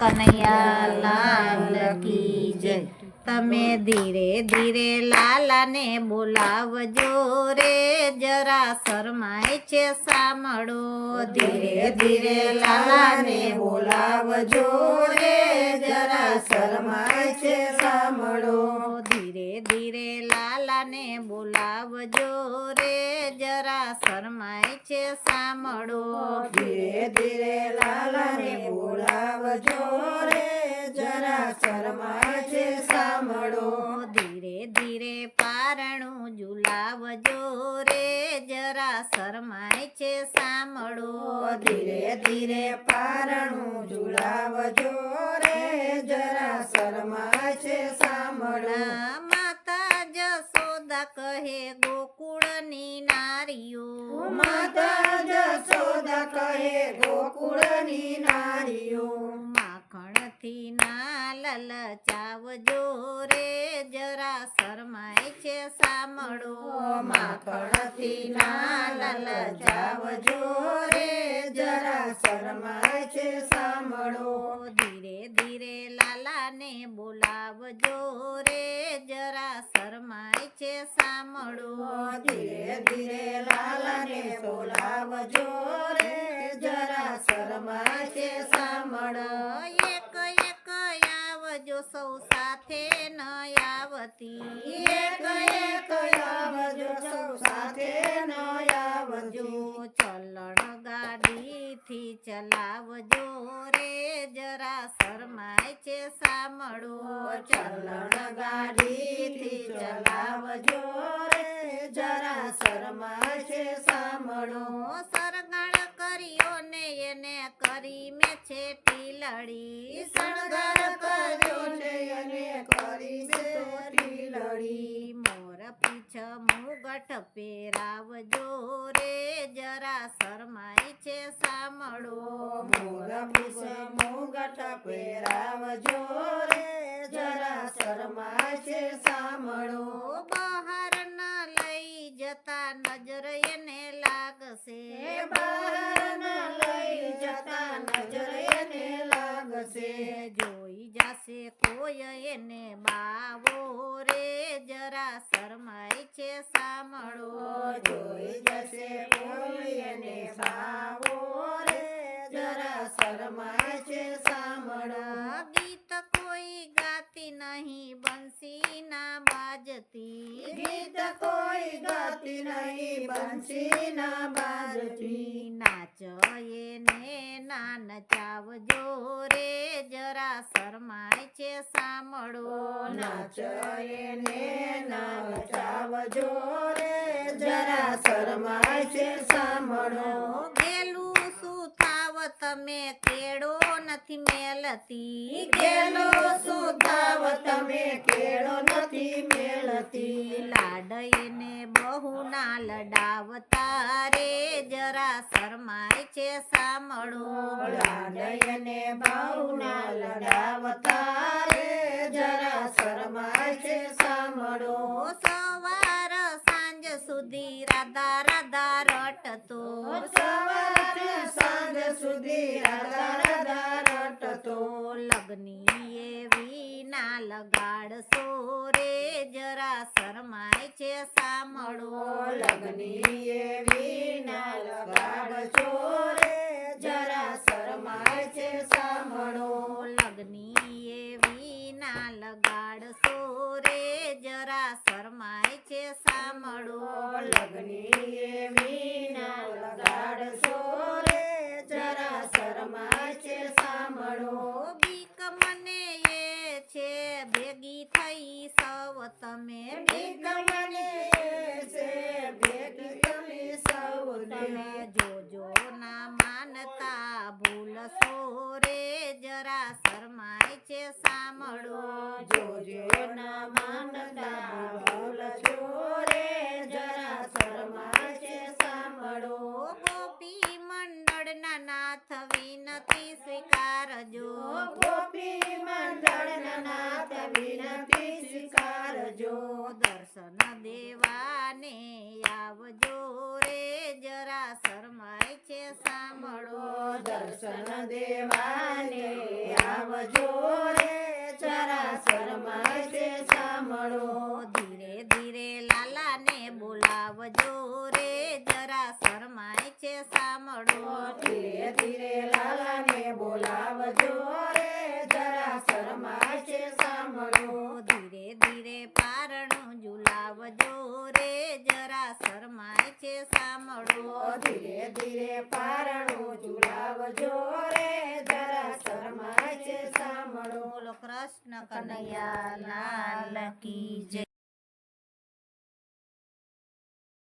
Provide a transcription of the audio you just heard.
કનૈયા, લાલ કી જય. તમે ધીરે ધીરે લાલાને બોલાવજો રે, જરા શરમાય છે સાંભળો. ધીરે ધીરે લાલાને બોલાવજો રે, જરા શરમાય છે સાંભળો. ધીરે ધીરે લાલાને બોલાવજો રે જરા શરમાય છે સાંભળો. ધીરે ધીરે લાલાને બોલાવજો રે જરા શરમાય છે સાંભળો. ધીરે ધીરે પારણું ઝુલાવજો રે જરા શરમાય છે સાંભળો. ધીરે ધીરે પારણું ઝુલાવજો રે જરા શરમાય છે સાંભળો. જસોદા કહે ગોકુળની નારીઓ. માતા જશોદા કહે ગોકુળની નારીઓ. માખણથી ના લલચાવજો રે જરા શરમાય છે સાંભળો. માખણથી ના લલચાવજો રે જરા શરમાય છે સાંભળો. ધીરે ધીરે લાલાને બોલાવજો છે સાંભળો. ધીરે ધીરે લાલને બોલાવજો રે. જરા શરમાય છે એક એક આવજો સૌ સાથે ન આવતી. એક એક આવજો સૌ સાથે ન આવજો. ચલણ ચલણ ગાડીથી ચલાવજો રે જરા શરમાય છે સાંભળો. ચલણ ગાડીથી ચલાવજો રે જરા શરમાય છે સાંભળો. સરગણ કર્યો ને એને કરી મેં છે ટીલડી શણગાર કર્યો ને એને કરી છે ટીલડી પીછ મુગટ પહેરાવજો રે જરા શરમાય છે પીસ મુગટ પહેરાવજો રે જરા શરમાય છે સાંભળો. બહાર ન લઈ જતા નજર એને લાગશે. બહાર ન લઈ જતા નજર એને લાગશે. જોઈ જાશે કોઈ એને બાવો રે જરા શરમાય છે સાંભળો જોઈ જશે કોઈ ભાવો રે. જરા શરમાય છે સાંભળો. ગીત કોઈ ગાતી નહીં બંસી ના બાજતી ગીત કોઈ ગાતી નહીં બંસી ના બાજતી નાચ એને ના નચાવજો સાંભળો નાચ એને નચાવજો રે જરા શરમાય છે સાંભળો. ગેલું શું થાવ તમે? કેળો નથી મેલતી. ગેલો થાવ તમે? કેળો નથી મેલતી. લાડ એને બહુ ના લડાવતા રે જરા શરમાય છે સાંભળો. લાડયને બહુના લડાવતા રે જરા શરમાય છે સાંભળો સવાર સાંજ સુધી રાધા રાધા રટતો. સવાર સાંજ સુધી રાધા રાધા રટતો. લગની એવી ના લગાડશો રે જરા શરમાય છે સાંભળો. લગની એવી ના લગાડજો રે જરા શરમાય છે સાંભળો. લગની એવી ના લગાડશો સાંભળો લગ્ની એવી ના લગાડશો રે જરા શરમાય છે સાંભળો. બીક મને એ છે ભેગી થઈ સૌ તમે. બીક મને છે ભેગી તમે સૌ તમે જોજો ના માનતા ભૂલશો રે જરા શરમાય છે સાંભળો જોજો ના માનતા ભૂલ છો રે જરા શરમાય છે સાંભળો ગોપી મંડળના નાથ વિનતી સ્વીકારજો ગોપી મંડળના નાથ વિનતી સ્વીકારજો દર્શન દેવાને આવજો રે જરા શરમાય છે સાંભળો. દર્શન દેવાને આવજો રે જરા શરમાય છે સાંભળો. લાલાને બોલાવજો રે જરા શરમાય છે સાંભળો. ધીરે ધીરે લાલાને બોલાવજો રે જરા શરમાય છે સાંભળો. ધીરે ધીરે પારણું ઝુલાવજો રે જરા શરમાય છે સાંભળો. ધીરે ધીરે પારણું ઝુલાવજો રે જરા શરમાય છે સાંભળો. કૃષ્ણ કનૈયા લાલ કી જય.